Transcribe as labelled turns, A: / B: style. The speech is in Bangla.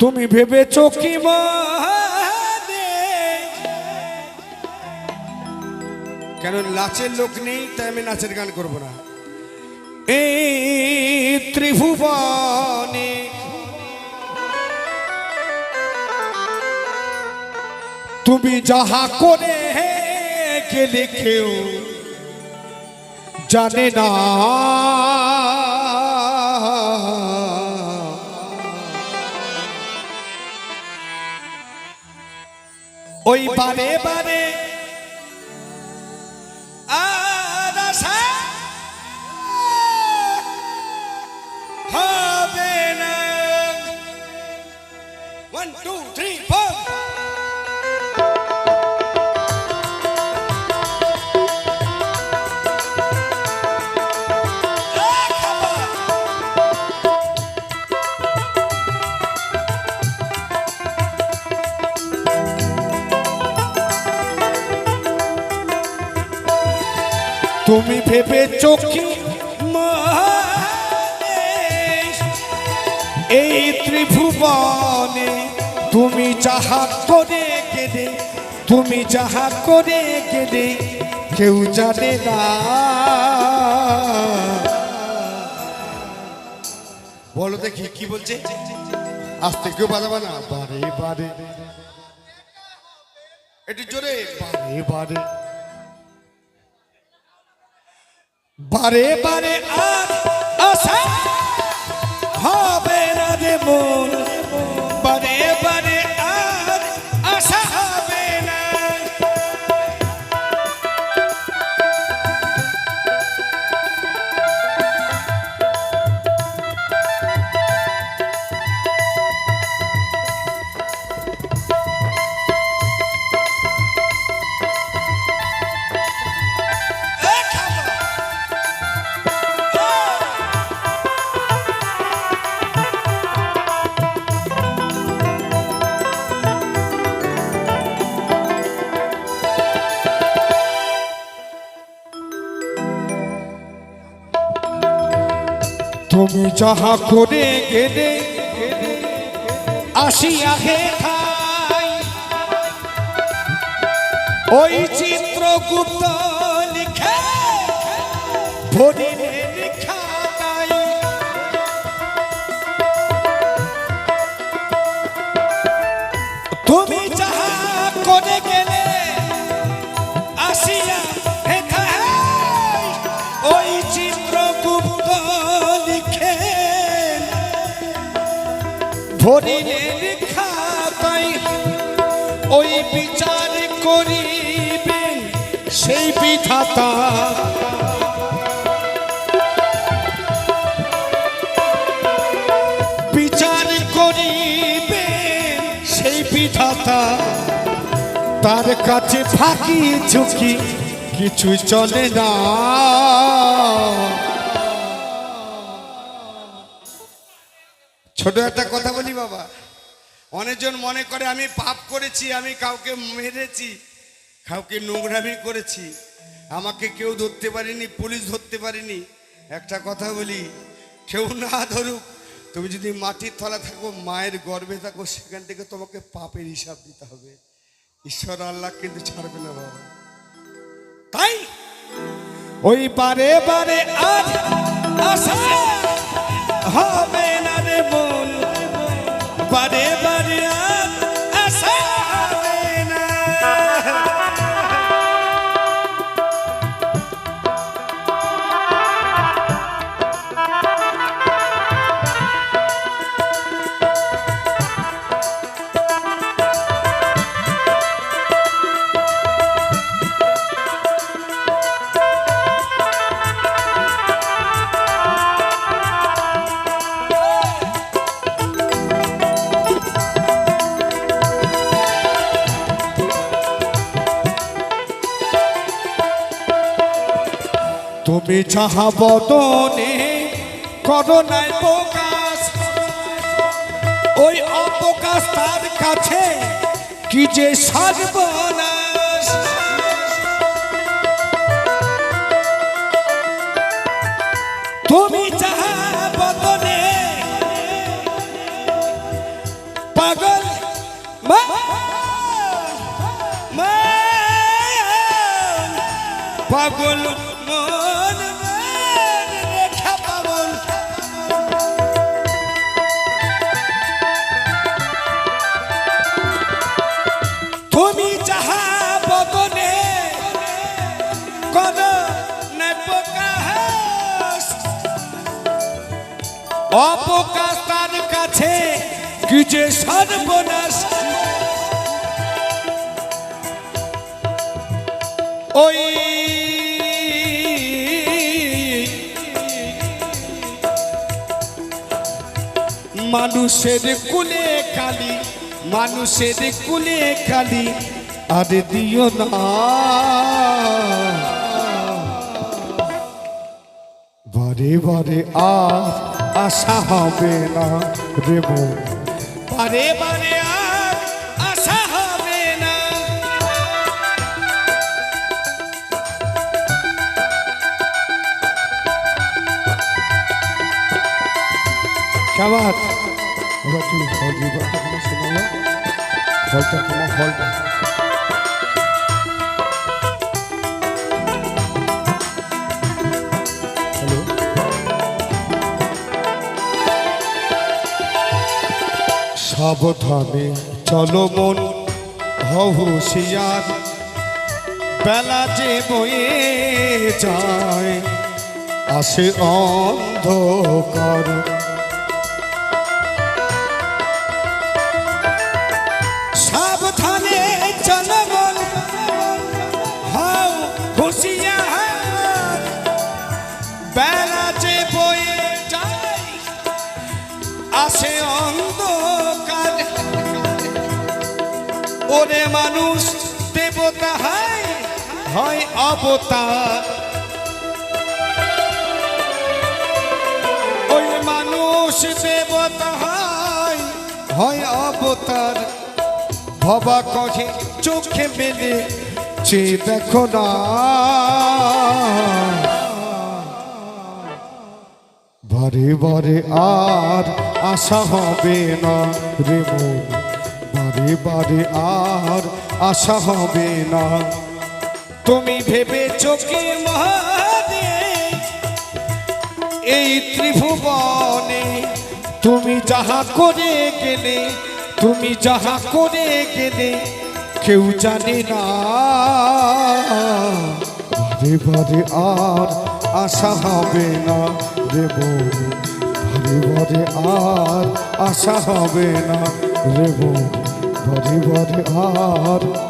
A: তুমি ভেবেছ কি
B: কেন নাচের লোক নেই, তাই আমি নাচের গান করব না।
A: এই ত্রিভুবনে তুমি যাহা করে গেলে কেউ জানে না। ওই বারে বারে হবে না।
B: ওয়ান টু থ্রি ফোর
A: তুমি ভেবে চোখি এই ত্রিভুবনে তুমি যাহা করে গেলে, তুমি যাহা করে গেলে, কেউ জানে না।
B: বলো দেখি, কি বলছে? আস্তে কেউ বাজাবা না, বারে বারে। একটু জোরে,
A: বারে বারে। বারে বারে আর আশা হবে না রে তুমি যাহা করে গেলে আসিয়া হে খাই। ওই চিত্রগুপ্ত লিখে ভরিলে ভরিলে লেখা তাই ওই বিচার করিবেন সেই বিধাতা। বিচার করিবেন সেই বিধাতা। তার কাছে ফাঁকি ঝুঁকি কিছু চলে না।
B: ছোট একটা কথা বলি বাবা। অনেকজন মনে করে আমি পাপ করেছি, আমি কাউকে মেরেছি, কাউকে নোংরামি করেছি। আমাকে কেউ ধরতে পারেনি, পুলিশ ধরতে পারেনি। একটা কথা বলি, কেউ না ধরুক, তুমি যদি মাটির তলা থাকো, মায়ের গর্ভে থাকো, সেখান থেকে তোমাকে পাপের হিসাব দিতে হবে। ঈশ্বর আল্লাহ কিন্তু ছাড়বে না বাবা।
A: তাই ওই পারে পারে আশা হবে তুমি যাহা বদনে করোনায় প্রকাশ। ওই অপকাশ তার কাছে কি যে সর্বনাশ। তুমি যাহা বদনে
B: পাগল পাগল
A: অপকাশ তার কাছে কি যে সর্বনাশ। ওই মানুষের কুলে কালি মানুষের কুলে কালি আর দিও না। বারে বারে আর আশা হবে না রে বারে বারে আর আশা হবে না। শাবাত এবার শোনালো হলটা কোনো হলটা সাবধানে চলো মন হুঁশিয়ার। বেলা যে বয়ে যায়, আসে অন্ধকার। আসে অন্ধকার। ওরে মানুষ, দেবতা, হয় হয় অবতার। ওই মানুষ, দেবতা, হয় হয় অবতার। ভবা কহে, চোখে মেলে চে দেখো না। বারে বারে আর আশা হবে না রে মন। বারে বারে আর আশা হবে না। তুমি ভেবে চোখে এই ত্রিভুবনে তুমি যাহা করে গেলে, তুমি যাহা করে গেলে কেউ জানে না। বারে বারে আর আশা হবে না রে বোন বারে বারে আর আশা হবে না রে বোন বারে বারে আর